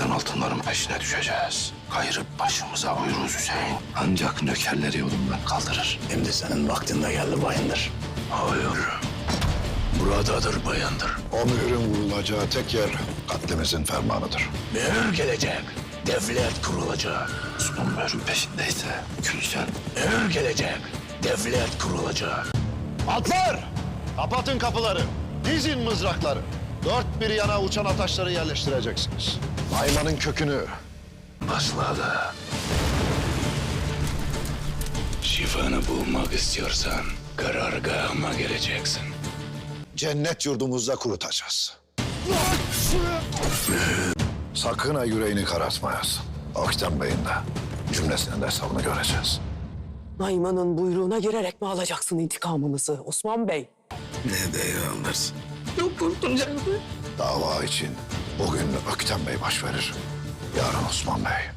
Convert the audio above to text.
Aslan altınların peşine düşeceğiz. Kayırıp başımıza buyuruz Hüseyin. Ancak nökerleri yolundan kaldırır. Şimdi senin vaktin de geldi bayındır. Hayır. Buradadır bayındır. O vurulacağı tek yer katlimizin fermanıdır. Mühür gelecek. Devlet kurulacak. Osman mührün peşindeyse Gülşen Mühür gelecek. Devlet kurulacak. Atlar! Kapatın kapıları. Dizin mızrakları. Dört bir yana uçan ataşları yerleştireceksiniz. Nayman'ın kökünü başladı. Şifanı bulmak istiyorsan karargahıma geleceksin. cennet yurdumuzda kurutacağız. Sakın ha yüreğini karartmayasın. Aktem Bey'in de cümlesinin de hesabını göreceğiz. Nayman'ın buyruğuna girerek mi alacaksın intikamımızı Osman Bey? Ne deyirler? Dava için bugün Aktem Bey baş verir. Yarın Osman Bey.